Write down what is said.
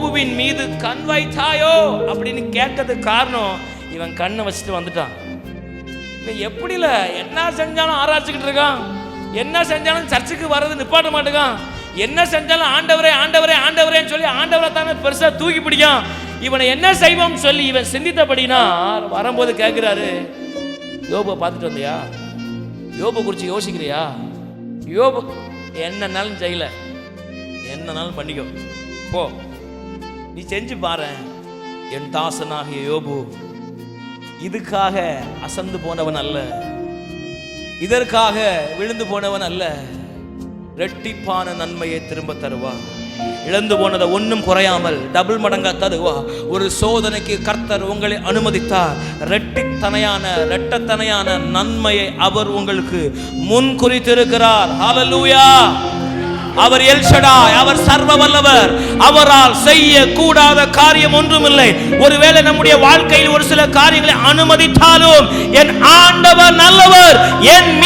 யோபுவின் மீது கண் வைத்தாயோ அப்படின்னு கேட்கறதுக்கு காரணம் இவன் கண்ணை வச்சுட்டு வந்துட்டான். இவன் எப்படில என்ன செஞ்சாலும் ஆராய்ச்சிக்கிட்டு இருக்கான். என்ன செஞ்சாலும் சர்ச்சுக்கு வர்றது நிப்பாட்ட மாட்டேங்கான். என்ன செஞ்சாலும் ஆண்டவரே ஆண்டவரே ஆண்டவரேன்னு சொல்லி ஆண்டவரை தானே பெருசா தூக்கி பிடிக்கான். இவனை என்ன செய்வோம் சொல்லி இவன் சிந்தித்தபடினா வரும்போது கேட்கிறாரு யோபை பார்த்துட்டு வந்தியா? யோபை குறித்து யோசிக்கிறியா? யோபு என்னன்னாலும் செய்யல. என்னன்னாலும் பண்ணிக்கோ. போ. நீ செஞ்சு பாரு என் தாசனாகிய யோபு இதுக்காக அசந்து போனவன் அல்ல. இதற்காக விழுந்து போனவன் அல்ல. ரெட்டிப்பான நன்மையை திரும்ப தருவா. இழந்து போனதை ஒன்றும் குறையாமல் டபுள் மடங்கா தருவா. ஒரு சோதனைக்கு கர்த்தர் உங்களை அனுமதித்தார். ரெட்டித்தனையான ரெட்டத்தனையான நன்மையை அவர் உங்களுக்கு முன் குறித்திருக்கிறார். ஹalleluya அவர் எல்ஷடாய் அவர் சர்வ வல்லவர் அவரால் செய்ய கூடாத காரியம் ஒன்றுமில்லை. ஒருவேளை நம்முடைய வாழ்க்கையில் ஒரு சில காரியங்களை அனுமதித்தாலும் என் ஆண்டவர் நல்லவர் என்